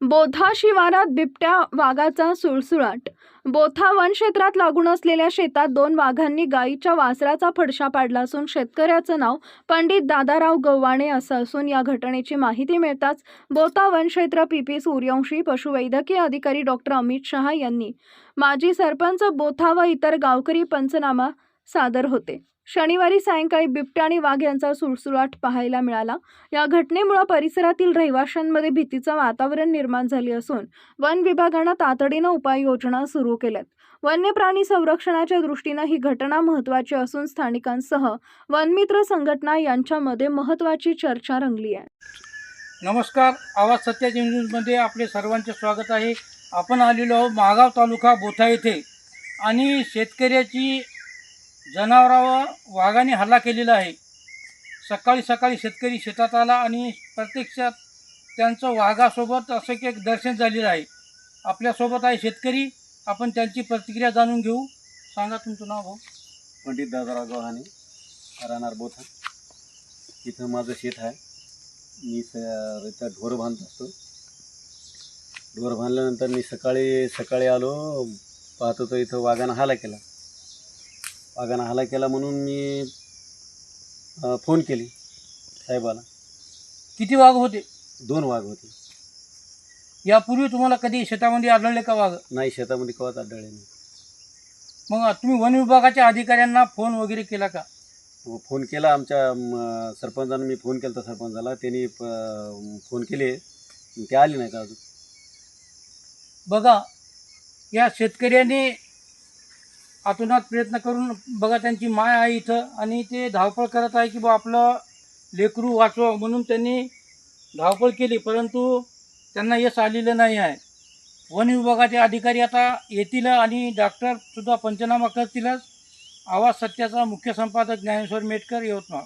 Botha शिवारात बिबट्या वाघाचा सुळसुळाट. बोथा वनक्षेत्रात लागून असलेल्या शेतात दोन वाघांनी गायीच्या वासराचा फडशा पाडला असून शेतकऱ्याचं नाव पंडित दादाराव गव्हाणे असं असून या घटनेची माहिती मिळताच बोथा वनक्षेत्र पीपी सूर्यवंशी पशुवैद्यकीय अधिकारी डॉक्टर अमित शहा यांनी माजी सरपंच बोथा व इतर गावकरी पंचनामा सादर होते. शनिवारी सायंकाळी बिबट्या आणि वाघ यांचा सुळसुळाट पाहायला मिळाला. या घटनेमुळे परिसरातील रहिवाशांमध्ये भीतीचं वातावरण निर्माण झाले असून वन विभागानं तातडीनं उपाययोजना सुरू केल्यात. वन्य प्राणी संरक्षणाच्या दृष्टीनं ही घटना महत्त्वाची असून स्थानिकांसह वनमित्र संघटना यांच्यामध्ये महत्त्वाची चर्चा रंगली आहे. नमस्कार. आवाज सत्याच्या न्यूजमध्ये आपले सर्वांचे स्वागत आहे. आपण आलेलो आहोत महागाव तालुका बोथा येथे आणि शेतकऱ्याची जनावरावर वाघाने हल्ला केलेला आहे. सकाळी सकाळी शेतकरी शेतात आला आणि प्रत्यक्षात त्यांचं वाघासोबत असं की एक दर्शन झालेलं आहे. आपल्यासोबत आहे शेतकरी. आपण त्यांची प्रतिक्रिया जाणून घेऊ. सांगा तुमचं नाव भाऊ. पंडित दादाराव गव्हाणे राहणार बोथा इथं माझं शेत आहे. मी स ढोर बांधत असतो. ढोर बांधल्यानंतर मी सकाळी सकाळी आलो पाहतो तर इथं वाघानं हाला केला. वाघानं हाला केला म्हणून मी अं, फोन केली साहेबाला. किती वाघ होते? दोन वाघ होते. यापूर्वी तुम्हाला कधी शेतामध्ये आढळले का वाघ? नाही शेतामध्ये कवाच आढळले नाही. मग तुम्ही वन विभागाच्या अधिकाऱ्यांना फोन वगैरे केला का? मग फोन केला. आमच्या म, सरपंचानं मी फोन केला सरपंचाला. त्यांनी प- फोन केले. ते आले नाहीत अजून. बघा या शेतकऱ्याने आतोनात प्रयत्न करून बघा त्यांची माय आहे इथं आणि ते धावपळ करत आहे की बा आपलं लेकरू वाचवा म्हणून त्यांनी धावपळ केली परंतु त्यांना यश आलेलं नाही आहे. वन विभागाचे अधिकारी आता येतील आणि डॉक्टरसुद्धा पंचनामा करतीलच. आवाज सत्याचा मुख्य संपादक ज्ञानेश्वर मेटकर यवतमाळ.